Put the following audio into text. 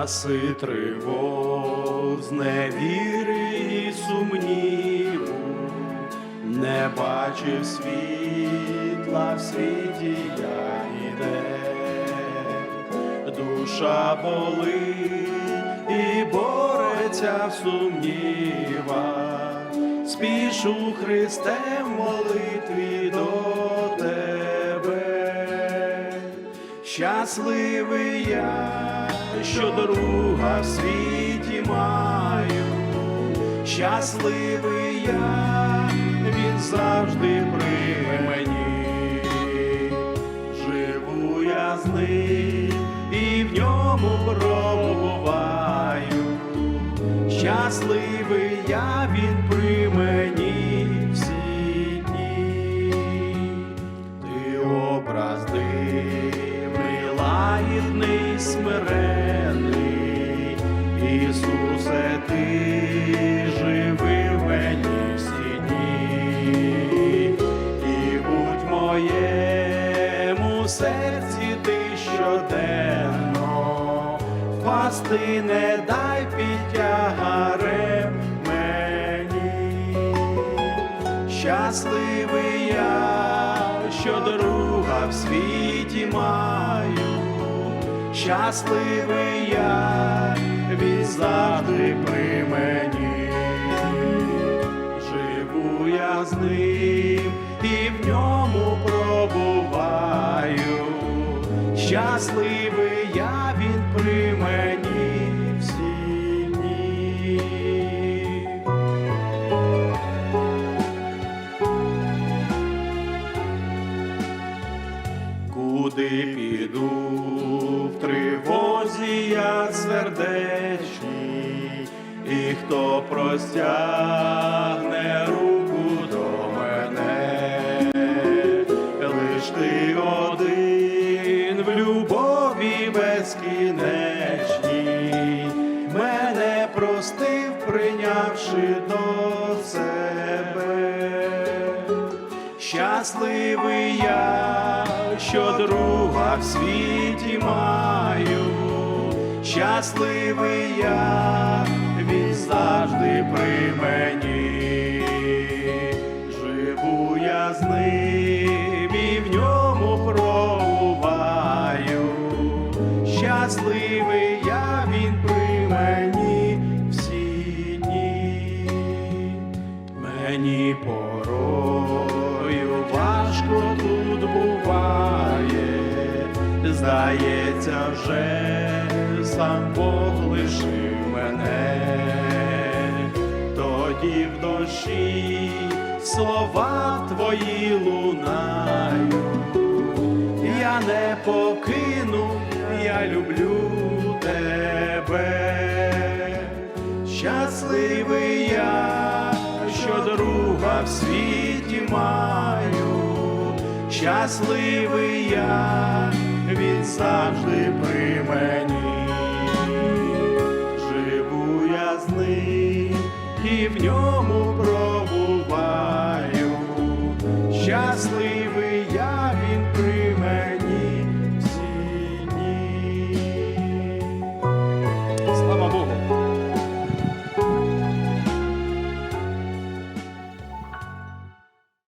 часи тривог, зневіри і сумніву, не бачив світла в світі я іде, душа болить і бореться в сумнівах, спішу Христе молитві до тебе. Щасливий я, що друга в світі маю, щасливий я, він завжди при мені, живу я з ним і в ньому пробуваю. Щасливий я, він при Ісусе, ти живи мені всі дні, і будь моєму серці ти щоденно, впасти не дай під. Щасливий я, що друга в світі маю, щасливий я, він завжди при мені, живу я з ним і в ньому пробуваю, щасливий я, він при мені. Куди піду в тривозі я сердечній, і хто простягне руку до мене, лиш ти один в любові безкінечній, мене простив, прийнявши до себе. Щасливий я, що друга в світі маю, щасливий я, здається, вже сам Бог лишив мене, тоді в душі слова твої лунають, я не покину, я люблю тебе. Щасливий я, що друга в світі маю, щасливий я, він завжди при